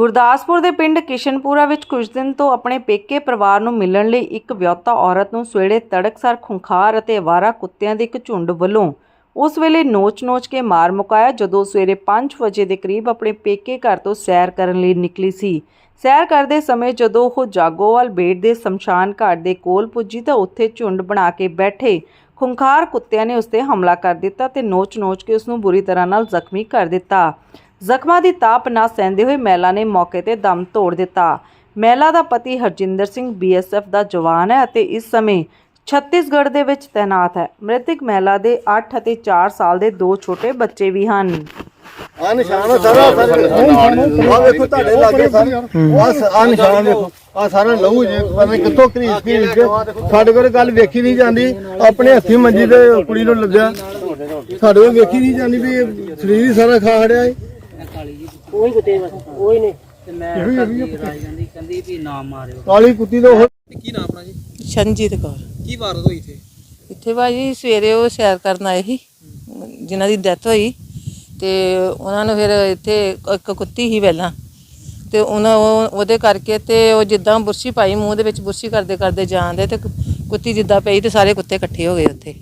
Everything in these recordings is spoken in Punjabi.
ਗੁਰਦਾਸਪੁਰ ਦੇ ਪਿੰਡ ਕਿਸ਼ਨਪੁਰਾ ਵਿੱਚ ਕੁਝ ਦਿਨ ਤੋਂ ਆਪਣੇ ਪੇਕੇ ਪਰਿਵਾਰ ਨੂੰ ਮਿਲਣ ਲਈ ਇੱਕ ਵਿਆਹੁਤਾ ਔਰਤ ਨੂੰ ਸਵੇਰੇ ਤੜਕਸਰ ਖੁੰਖਾਰ ਅਤੇ ਅਵਾਰਾ ਕੁੱਤਿਆਂ ਦੇ ਇੱਕ ਝੁੰਡ ਵੱਲੋਂ ਉਸ ਵੇਲੇ ਨੋਚ-ਨੋਚ ਕੇ ਮਾਰ ਮੁਕਾਇਆ, ਜਦੋਂ ਸਵੇਰੇ 5 ਵਜੇ ਦੇ ਕਰੀਬ ਆਪਣੇ ਪੇਕੇ ਘਰ ਤੋਂ ਸੈਰ ਕਰਨ ਲਈ ਨਿਕਲੀ ਸੀ। ਸੈਰ ਕਰਦੇ ਸਮੇਂ ਜਦੋਂ ਉਹ ਜਾਗੋਵਾਲ ਬੇਟ ਦੇ ਸ਼ਮਸ਼ਾਨ ਘਾਟ ਦੇ ਕੋਲ ਪੁੱਜੀ ਤਾਂ ਉੱਥੇ ਝੁੰਡ ਬਣਾ ਕੇ ਬੈਠੇ। ਖੁੰਖਾਰ ਕੁੱਤਿਆਂ ਨੇ ਉਸ ਤੇ ਹਮਲਾ ਕਰ ਦਿੱਤਾ ਤੇ ਨੋਚ-ਨੋਚ ਕੇ ਉਸ ਨੂੰ ਬੁਰੀ ਤਰ੍ਹਾਂ ਨਾਲ ਜ਼ਖਮੀ ਕਰ ਦਿੱਤਾ। ਜ਼ਖਮਾਂ ਦੀ ਤਾਪ ਨਾ ਸਹਿੰਦੇ ਹੋਏ ਮਹਿਲਾ ਨੇ ਮੌਕੇ ਤੇ ਦਮ ਤੋੜ ਦਿੱਤਾ। ਮਹਿਲਾ ਦਾ ਪਤੀ ਹਰਜਿੰਦਰ ਸਿੰਘ ਬੀਐਸਐਫ ਦਾ ਜਵਾਨ ਹੈ ਅਤੇ ਇਸ ਸਮੇਂ ਛੱਤੀਸਗੜ੍ਹ ਦੇ ਵਿੱਚ ਤੈਨਾਤ ਹੈ। ਮ੍ਰਿਤਕ ਮਹਿਲਾ ਦੇ 8 ਅਤੇ 4 ਸਾਲ ਦੇ ਦੋ ਛੋਟੇ ਬੱਚੇ ਵੀ ਹਨ। ਆ ਨਿਸ਼ਾਨ ਆ ਸਾਰਾ ਆ ਵੇਖੋ ਤੁਹਾਡੇ ਲਾਗੇ ਸਾਰੇ। ਆ ਨਿਸ਼ਾਨ ਦੇਖੋ ਆ ਸਾਰਾ ਲਹੂ ਜੇ, ਪਤਾ ਨੀ ਕਿੱਥੋਂ ਕਰੀਸ ਕਰੀਸ ਕੇ ਸਾਡੇ ਕੋਲ ਗੱਲ ਵੇਖੀ ਨਹੀਂ ਜਾਂਦੀ। ਆਪਣੇ ਹੱਥੀ ਮੰਜੀ ਤੇ ਕੁੜੀ ਨੂੰ ਲੱਦਿਆ ਸਾਡੇ ਕੋਲ ਵੇਖੀ ਨਹੀਂ ਜਾਂਦੀ ਵੀ ਇਹ ਸਰੀਰ ਹੀ ਸਾਰਾ ਖਾ ਖੜਿਆ ਏ। ਉਹੀ ਕੁੱਤੇ ਬਸ ਉਹੀ ਨੇ। ਤੇ ਮੈਂ ਇਹੋ ਹੀ ਆ ਵੀ ਰਾਜ ਕਹਿੰਦੀ ਵੀ ਨਾ ਮਾਰਿਓ। ਕਾਲੀ ਕੁੱਤੀ ਤੋਂ ਉਹ ਕੀ ਨਾਮ ਆਪਣਾ ਜੀ? ਸ਼ਨਜੀਤ ਕੌਰ। ਕੀ ਵਾਰਦਾਤ ਹੋਈ ਇੱਥੇ? ਇੱਥੇ ਭਾਜੀ ਸਵੇਰੇ ਉਹ ਸੈਰ ਕਰਨ ਆਏ ਸੀ ਜਿਨ੍ਹਾਂ ਦੀ ਡੈਥ ਹੋਈ। ਤੇ ਉਹਨਾਂ ਨੂੰ ਫਿਰ ਇੱਥੇ ਇੱਕ ਕੁੱਤੀ ਸੀ ਪਹਿਲਾਂ। ਤੇ ਉਹਨਾਂ ਉਹ- ਉਹਦੇ ਕਰਕੇ ਤੇ ਉਹ ਜਿੱਦਾਂ ਬੁਰਸ਼ੀ ਪਾਈ ਮੂੰਹ ਦੇ ਵਿੱਚ ਬੁਰਸ਼ੀ ਕਰਦੇ ਕਰਦੇ ਜਾਂਦੇ ਤੇ ਕੁ- ਕੁੱਤੀ ਜਿੱਦਾਂ ਪਈ ਤੇ ਸਾਰੇ ਕੁੱਤੇ ਇਕੱਠੇ ਹੋ ਗਏ ਉੱਥੇ।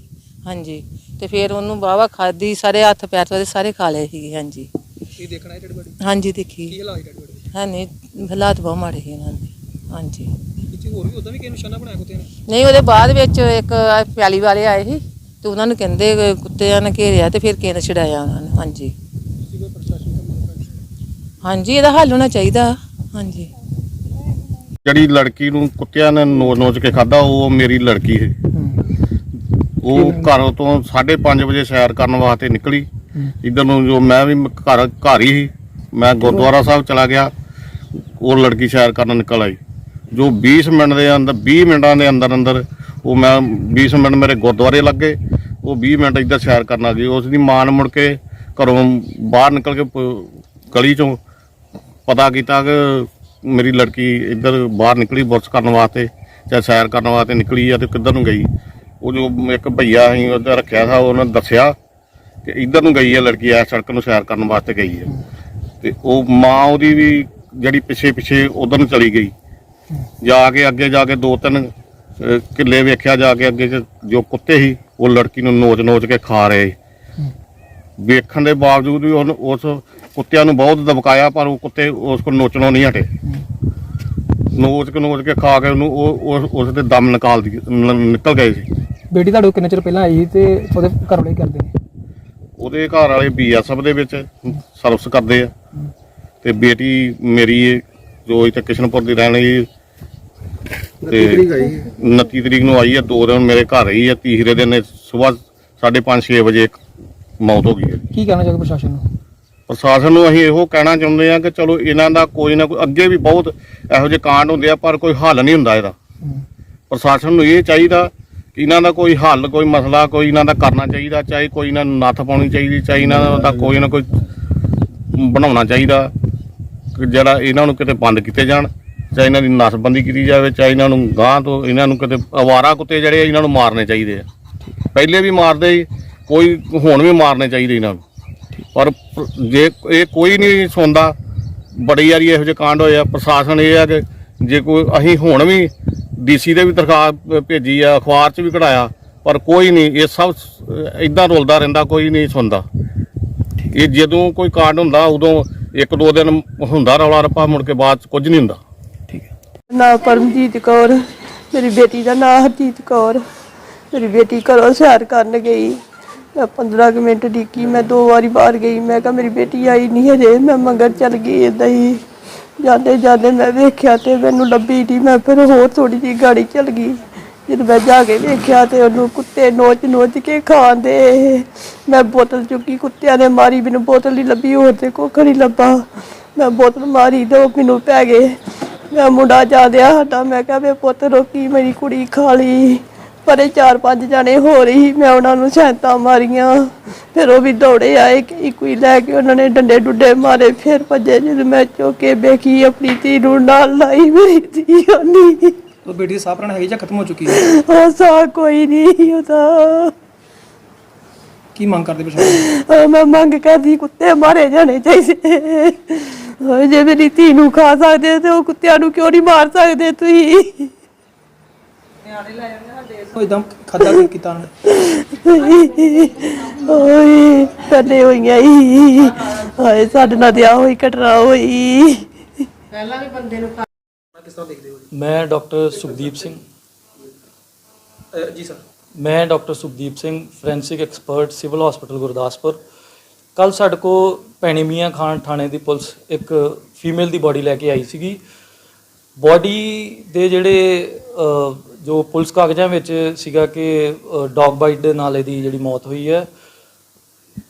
ਹਾਂਜੀ। ਤੇ ਫਿਰ ਉਹਨੂੰ ਬਾਵਾ ਖਾਦੀ ਸਾਰੇ ਹੱਥ ਪੈਰ ਉਹਦੇ ਸਾਰੇ ਖਾ ਲਏ ਸੀਗੇ ਹਾਂਜੀ। ਇਹ ਦੇਖਣਾ ਹੈ ਡੈਡ? ਹਾਂਜੀ ਕੀ ਦੇਖੀ ਹਾਲਾਤ ਡੈਡ ਬੜੀ ਹੈ ਨਹੀਂ ਹਾਲਾਤ ਬਹੁਤ ਮਾੜੇ ਸੀ ਇਹਨਾਂ ਦੇ। ਹਾਂਜੀ। ਇੱਥੇ ਹੋਰ ਵੀ ਉਦਾਂ ਵੀ ਕਿਸੇ ਨਿਸ਼ਾਨਾ ਬਣਾਇਆ ਕੁੱਤੇ ਨੇ? ਨਹੀਂ ਉਹਦੇ ਬਾਅਦ ਵਿੱਚ ਇੱਕ ਆਹ ਪਿਆਲੀ ਵਾਲੇ ਆਏ ਸੀ ਤੇ ਉਹਨਾਂ ਨੂੰ ਕਹਿੰਦੇ ਕਿ ਕੁੱਤਿਆਂ ਨੇ ਘੇਰਿਆ ਤੇ ਫਿਰ ਕਿਸੇ ਨੇ ਛਡਾਇਆ ਉਹਨਾਂ ਨੂੰ। ਹਾਂਜੀ। ਤੁਸੀਂ ਕੋਈ ਪ੍ਰਸ਼ਾਸਨ ਦਾ ਮੰਗ ਕਰਦੇ ਹਾਂਜੀ ਇਹਦਾ ਹੱਲ ਹੋਣਾ ਚਾਹੀਦਾ। ਹਾਂਜੀ। ਜਿਹੜੀ ਲੜਕੀ ਨੂੰ ਕੁੱਤਿਆਂ ਨੇ ਨੋਚ ਨੋਚ ਕੇ ਖਾਦਾ ਉਹ ਮੇਰੀ ਲੜਕੀ ਹੈ। ਉਹ ਘਰੋਂ ਤੋਂ 5:30 ਵਜੇ ਸੈਰ ਕਰਨ ਵਾਸਤੇ ਨਿਕਲੀ। ਇਧਰ ਨੂੰ ਜੋ ਮੈਂ ਵੀ ਘਰ ਘਰ ਹੀ ਸੀ। ਮੈਂ ਗੁਰਦੁਆਰਾ ਸਾਹਿਬ ਚਲਾ ਗਿਆ। ਉਹ ਲੜਕੀ ਸੈਰ ਕਰਨ ਨਿਕਲ ਆਈ। ਜੋ 20 ਮਿੰਟ ਦੇ ਅੰਦਰ 20 ਮਿੰਟਾਂ ਦੇ ਅੰਦਰ ਅੰਦਰ ਉਹ ਮੈਂ 20 ਮਿੰਟ ਮੇਰੇ ਗੁਰਦੁਆਰੇ ਲੱਗੇ। ਉਹ 20 ਮਿੰਟ ਇੱਧਰ ਸੈਰ ਕਰਨ ਆ ਗਈ। ਉਸ ਦੀ ਮਾਂ ਨੇ ਮੁੜ ਕੇ ਘਰੋਂ ਬਾਹਰ ਨਿਕਲ ਕੇ ਗਲੀ ਚੋਂ ਪਤਾ ਕੀਤਾ ਕਿ ਮੇਰੀ ਲੜਕੀ ਇੱਧਰ ਬਾਹਰ ਨਿਕਲੀ ਬੁਰਸ ਕਰਨ ਵਾਸਤੇ ਜਾਂ ਸੈਰ ਕਰਨ ਵਾਸਤੇ ਨਿਕਲੀ ਆ ਤੇ ਕਿੱਧਰ ਨੂੰ ਗਈ। ਉਹ ਜੋ ਇੱਕ ਭਈਆ ਅਸੀਂ ਉਹਦਾ ਰੱਖਿਆ ਸੀ ਉਹਨੇ ਦੱਸਿਆ ਕਿ ਇੱਧਰ ਨੂੰ ਗਈ ਹੈ ਲੜਕੀ ਆ ਸੜਕ ਨੂੰ ਸੈਰ ਕਰਨ ਵਾਸਤੇ ਗਈ ਹੈ। ਤੇ ਉਹ ਮਾਂ ਉਹਦੀ ਵੀ ਜਿਹੜੀ ਪਿੱਛੇ ਪਿੱਛੇ ਉਧਰ ਨੂੰ ਚਲੀ ਗਈ। ਜਾ ਕੇ ਅੱਗੇ ਜਾ ਕੇ ਦੋ ਤਿੰਨ ਕਿੱਲੇ ਵੇਖਿਆ, ਜਾ ਕੇ ਅੱਗੇ ਜੋ ਕੁੱਤੇ ਸੀ, ਉਹ ਲੜਕੀ ਨੂੰ ਨੋਚ ਨੋਚ ਕੇ ਖਾ ਰਹੇ। ਵੇਖਣ ਦੇ ਬਾਵਜੂਦ ਵੀ ਉਹਨ ਉਸ ਕੁੱਤਿਆਂ ਨੂੰ ਬਹੁਤ ਦਬਕਾਇਆ, ਪਰ ਉਹ ਕੁੱਤੇ ਉਸ ਕੋਲ ਨੋਚਣੋਂ ਨਹੀਂ ਹਟੇ। ਨੋਚ ਕੇ ਨੋਚ ਕੇ ਖਾ ਕੇ ਉਹਨੂੰ ਉਹ ਉਸ- ਦੇ ਦਮ ਨਿਕਾਲ ਨਿਕਲ ਗਏ ਸੀ। ਬੇਟੀ, ਤੁਹਾਡੇ ਕਿੰਨੇ ਚਿਰ ਪਹਿਲਾਂ ਆਈ ਸੀ ਤੇ ਉਹਦੇ ਘਰ ਵਾਲੇ ਕਰਦੇ ਉਹਦੇ ਘਰ ਵਾਲੇ ਬੀਐਸਐਫ ਦੇ ਵਿੱਚ ਸਰਵਿਸ ਕਰਦੇ ਆ। ਤੇ ਬੇਟੀ ਮੇਰੀ ਜੋ ਇੱਥੇ ਕਿਸ਼ਨਪੁਰ ਦੀ ਰਹਿਣ ਵਾਲੀ ਤੇ 29 ਤਰੀਕ ਨੂੰ ਆਈ ਹੈ ਦੋ ਦਿਨ ਮੇਰੇ ਘਰ ਰਹੀ ਹੈ ਤੀਸਰੇ ਦਿਨ ਸਵੇਰ 5:30 6 ਵਜੇ ਮੌਤ ਹੋ ਗਈ ਹੈ ਕੀ ਕਹਿਣਾ ਚਾਹੋਗੇ ਪ੍ਰਸ਼ਾਸਨ ਨੂੰ? ਪ੍ਰਸ਼ਾਸਨ ਨੂੰ ਅਸੀਂ ਇਹੋ ਕਹਿਣਾ ਚਾਹੁੰਦੇ ਆ ਕਿ ਚਲੋ ਇਹਨਾਂ ਦਾ ਕੋਈ ਨਾ ਕੋਈ ਅੱਗੇ ਵੀ ਬਹੁਤ ਇਹੋ ਜਿਹੇ ਕਾਂਡ ਹੁੰਦੇ ਆ ਪਰ ਕੋਈ ਹੱਲ ਨਹੀਂ ਹੁੰਦਾ ਇਹਦਾ। ਪ੍ਰਸ਼ਾਸਨ ਨੂੰ ਇਹ ਚਾਹੀਦਾ ਇਹਨਾਂ ਦਾ ਕੋਈ ਹੱਲ ਕੋਈ ਮਸਲਾ ਕੋਈ ਇਹਨਾਂ ਦਾ ਕਰਨਾ ਚਾਹੀਦਾ ਚਾਹੇ ਕੋਈ ਇਹਨਾਂ ਨੂੰ ਨੱਥ ਪਾਉਣੀ ਚਾਹੀਦੀ ਚਾਹੇ ਇਹਨਾਂ ਦਾ ਕੋਈ ਨਾ ਕੋਈ ਬਣਾਉਣਾ ਚਾਹੀਦਾ ਕਿ ਜਿਹੜਾ ਇਹਨਾਂ ਨੂੰ ਕਿਤੇ ਬੰਦ ਕੀਤੇ ਜਾਣ ਚਾਹੇ ਇਹਨਾਂ ਦੀ ਨਸਬੰਦੀ ਕੀਤੀ ਜਾਵੇ ਚਾਹੇ ਇਹਨਾਂ ਨੂੰ ਗਾਂ ਤੋਂ ਇਹਨਾਂ ਨੂੰ ਕਿਤੇ ਅਵਾਰਾ ਕੁੱਤੇ ਜਿਹੜੇ ਇਹਨਾਂ ਨੂੰ ਮਾਰਨੇ ਚਾਹੀਦੇ ਆ। ਪਹਿਲੇ ਵੀ ਮਾਰਦੇ ਸੀ, ਕੋਈ ਹੁਣ ਵੀ ਮਾਰਨੇ ਚਾਹੀਦੇ ਇਹਨਾਂ ਨੂੰ। ਪਰ ਜੇ ਇਹ ਕੋਈ ਨਹੀਂ ਸੁਣਦਾ ਬੜੀ ਵਾਰੀ ਇਹੋ ਜਿਹੇ ਕਾਂਡ ਹੋਏ ਆ ਪ੍ਰਸ਼ਾਸਨ ਇਹ ਆ ਕਿ ਜੇ ਕੋਈ ਅਸੀਂ ਹੁਣ ਵੀ ਡੀਸੀ ਦੇ ਵੀ ਦਰਖਾਸਤ ਭੇਜੀ ਆ ਅਖਬਾਰ 'ਚ ਵੀ ਕਢਾਇਆ ਪਰ ਕੋਈ ਨਹੀਂ ਇਹ ਸਭ ਇਦਾਂ ਰੁਲਦਾ ਰਹਿੰਦਾ ਕੋਈ ਨਹੀਂ ਸੁਣਦਾ। ਇਹ ਜਦੋਂ ਕੋਈ ਕਾਂਡ ਹੁੰਦਾ ਉਦੋਂ ਇੱਕ ਦੋ ਦਿਨ ਹੁੰਦਾ ਰੌਲਾ ਰੱਪਾ ਮੁੜ ਕੇ ਬਾਅਦ ਕੁਝ ਨਹੀਂ ਹੁੰਦਾ। ਨਾਂ ਪਰਮਜੀਤ ਕੌਰ ਮੇਰੀ ਬੇਟੀ ਦਾ ਨਾਂ ਹਰਜੀਤ ਕੌਰ। ਮੇਰੀ ਬੇਟੀ ਘਰੋਂ ਸੈਰ ਕਰਨ ਗਈ। ਮੈਂ 15 ਕੁ ਮਿੰਟ ਡਿੱਕੀ ਮੈਂ ਦੋ ਵਾਰੀ ਬਾਹਰ ਗਈ। ਮੈਂ ਕਿਹਾ ਮੇਰੀ ਬੇਟੀ ਆਈ ਨਹੀਂ ਹਜੇ ਮੈਂ ਮੰਗਰ ਚੱਲ ਗਈ ਏਦਾਂ ਹੀ ਜਾਂਦੇ ਜਾਂਦੇ ਮੈਂ ਵੇਖਿਆ ਤੇ ਮੈਨੂੰ ਲੱਭੀ ਨਹੀਂ ਮੈਂ ਫਿਰ ਹੋਰ ਥੋੜੀ ਜਿਹੀ ਗਾੜੀ ਚੱਲ ਗਈ। ਜਦੋਂ ਮੈਂ ਜਾ ਕੇ ਵੇਖਿਆ ਤੇ ਉਹਨੂੰ ਕੁੱਤੇ ਨੋਚ ਨੋਚ ਕੇ ਖਾਂਦੇ। ਮੈਂ ਬੋਤਲ ਚੁੱਕੀ, ਕੁੱਤਿਆਂ ਨੇ ਮਾਰੀ, ਮੈਨੂੰ ਬੋਤਲ ਨਹੀਂ ਲੱਭੀ, ਹੋਰ ਤੇ ਕੁੱਖ ਨਹੀਂ ਲੱਭਾ। ਮੈਂ ਬੋਤਲ ਮਾਰੀ ਤੇ ਉਹ ਮੈਨੂੰ ਪੈ ਗਏ। ਮੈਂ ਮੁੰਡਾ ਜਾ ਦਿਆ ਸਾਡਾ, ਮੈਂ ਕਿਹਾ ਵੇ ਪੁੱਤ ਰੋਕੀ ਮੇਰੀ ਕੁੜੀ ਖਾ ਲਈ। ਪਰ ਇਹ ਚਾਰ ਪੰਜ ਜਾਣੇ ਹੋ ਰਹੀ ਮੈਂ ਉਹਨਾਂ ਨੂੰ ਸੈਂਤਾਂ ਮਾਰੀਆਂ। ਫਿਰ ਉਹ ਵੀ ਦੌੜੇ ਆਏ ਕਿ ਕੋਈ ਲੈ ਕੇ ਉਹਨਾਂ ਨੇ ਡੰਡੇ ਡੁੱਡੇ ਮਾਰੇ। ਫਿਰ ਭੱਜੇ ਜਦ ਮੈਂ ਚੁੱਕੇ ਵੇਖੀ ਆਪਣੀ ਧੀ ਨੂੰ ਨਾਲ ਲਾਈ ਮੇਰੀ ਧੀ ਨਹੀਂ ਉਹ ਬੇਟੀ ਦੀ ਸਾਹ ਪ੍ਰਾਣ ਹੈਗੀ ਜਾਂ ਖਤਮ ਹੋ ਚੁੱਕੀ ਹੈ? ਉਹ ਸਾ ਕੋਈ ਨਹੀਂ ਉਹਦਾ ਕੀ ਮੰਗ ਕਰਦੇ ਅਹ ਮੈਂ ਮੰਗ ਕਰਦੀ ਕੁੱਤੇ ਮਾਰੇ ਜਾਣੇ ਚਾਹੀਦੇ। ਹਾਏ ਜੇ ਮੇਰੀ ਧੀ ਨੂੰ ਖਾ ਸਕਦੇ ਤੇ ਉਹ ਕੁੱਤਿਆਂ ਨੂੰ ਕਿਉਂ ਨਹੀਂ ਮਾਰ ਸਕਦੇ ਤੁਸੀਂ? ਉਹ ਇਦਾਂ ਖਾਦਾ ਕੀ ਕੀਤਾ ਉਹਨੇ? ਓਏ ਕਦੇ ਹੋਈਆਂ ਈ। ਹਾਏ ਸਾਡੇ ਨਾਲ ਤੇ ਆ ਹੋਈ ਘਟਨਾ ਹੋਈ। ਕਿਸ ਤਰ੍ਹਾਂ ਦੇਖਦੇ ਹੋ ਮੈਂ ਡਾਕਟਰ ਸੁਖਦੀਪ ਸਿੰਘ। ਜੀ ਜੀ ਸਰ ਮੈਂ doctor Sukhdeep Singh forensic expert civil hospital Gurdaspur. ਕੱਲ ਸਾਡੇ ਕੋ ਭੈਣੀ ਮੀਆਂ ਖਾਨ ਥਾਣੇ ਦੀ ਪੁਲਿਸ ਇੱਕ ਫੀਮੇਲ ਦੀ ਬਾਡੀ ਲੈ ਕੇ ਆਈ ਸੀਗੀ। ਬਾਡੀ ਦੇ ਜਿਹੜੇ ਜੋ ਪੁਲਿਸ ਕਾਗਜ਼ਾਂ ਵਿੱਚ ਸੀਗਾ ਕਿ ਡੌਗ ਬਾਈਟ ਦੇ ਨਾਲ ਇਹਦੀ ਜਿਹੜੀ ਮੌਤ ਹੋਈ ਹੈ।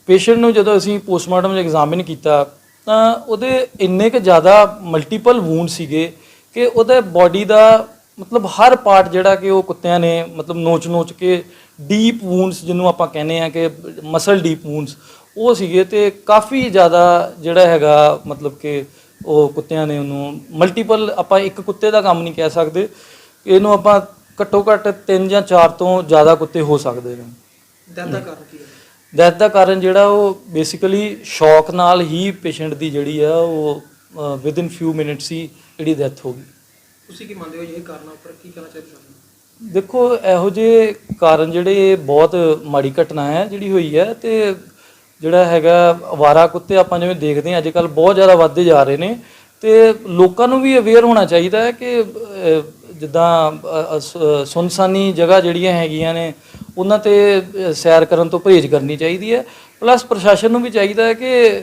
ਪੇਸ਼ੈਂਟ ਨੂੰ ਜਦੋਂ ਅਸੀਂ ਪੋਸਟਮਾਰਟਮ ਐਗਜ਼ਾਮਿਨ ਕੀਤਾ, ਤਾਂ ਉਹਦੇ ਇੰਨੇ ਕੁ ਜ਼ਿਆਦਾ ਮਲਟੀਪਲ ਵੂਨ ਸੀਗੇ ਕਿ ਉਹਦੇ ਬਾਡੀ ਦਾ ਮਤਲਬ ਹਰ ਪਾਰਟ ਜਿਹੜਾ ਕਿ ਉਹ ਕੁੱਤਿਆਂ ਨੇ ਮਤਲਬ ਨੋਚ-ਨੋਚ ਕੇ ਡੀਪ ਵੂਨਸ ਜਿਹਨੂੰ ਆਪਾਂ ਕਹਿੰਦੇ ਆ ਕਿ ਮਸਲ ਡੀਪ ਵੂਨਸ ਉਹ ਸੀਗੇ ਤੇ ਕਾਫੀ ਜ਼ਿਆਦਾ ਜਿਹੜਾ ਹੈਗਾ ਮਤਲਬ ਕਿ ਉਹ ਕੁੱਤਿਆਂ ਨੇ ਉਹਨੂੰ ਮਲਟੀਪਲ ਆਪਾਂ ਇੱਕ ਕੁੱਤੇ ਦਾ ਕੰਮ ਨਹੀਂ ਕਹਿ ਸਕਦੇ। ਇਹਨੂੰ ਆਪਾਂ ਘੱਟੋ ਘੱਟ 3 ਜਾਂ 4 ਤੋਂ ਜ਼ਿਆਦਾ ਕੁੱਤੇ ਹੋ ਸਕਦੇ ਨੇ। ਦਰਦ ਦਾ ਕਾਰਨ ਕੀ ਹੈ? ਡੈਥ ਦਾ ਕਾਰਨ ਜਿਹੜਾ ਉਹ ਬੇਸਿਕਲੀ ਸ਼ੌਕ ਨਾਲ ਹੀ ਪੇਸ਼ੈਂਟ ਦੀ ਜਿਹੜੀ ਆ ਉਹ ਵਿਦ ਇਨ ਫਿਊ ਮਿੰਟਸ ਹੀ ਜਿਹੜੀ ਡੈਥ ਹੋ ਗਈ। ਤੁਸੀਂ ਕੀ ਮੰਨਦੇ ਹੋ ਇਹ ਕਾਰਨਾਂ ਉੱਪਰ? ਕੀ ਕਹਿਣਾ ਚਾਹੀਦਾ ਦੇਖੋ ਇਹੋ ਜਿਹੇ ਕਾਰਨ ਜਿਹੜੇ ਬਹੁਤ ਮਾੜੀ ਘਟਨਾ ਹੈ ਜਿਹੜੀ ਹੋਈ ਹੈ ਤੇ ਜਿਹੜਾ ਹੈਗਾ ਅਵਾਰਾ ਕੁੱਤੇ ਆਪਾਂ ਜਿਵੇਂ ਦੇਖਦੇ ਹਾਂ ਅੱਜ ਕੱਲ ਬਹੁਤ ਜ਼ਿਆਦਾ ਵੱਧਦੇ ਜਾ ਰਹੇ ਨੇ ਤੇ ਲੋਕਾਂ ਨੂੰ ਵੀ ਅਵੇਅਰ ਹੋਣਾ ਚਾਹੀਦਾ ਹੈ ਕਿ ਜਿੱਦਾਂ ਸੁਨਸਾਨੀ ਜਗ੍ਹਾ ਜਿਹੜੀਆਂ ਹੈਗੀਆਂ ਨੇ, ਉਹਨਾਂ ਤੇ ਸੈਰ ਕਰਨ ਤੋਂ ਪਰਹੇਜ਼ ਕਰਨੀ ਚਾਹੀਦੀ ਹੈ। ਪਲੱਸ ਪ੍ਰਸ਼ਾਸਨ ਨੂੰ ਵੀ ਚਾਹੀਦਾ ਹੈ ਕਿ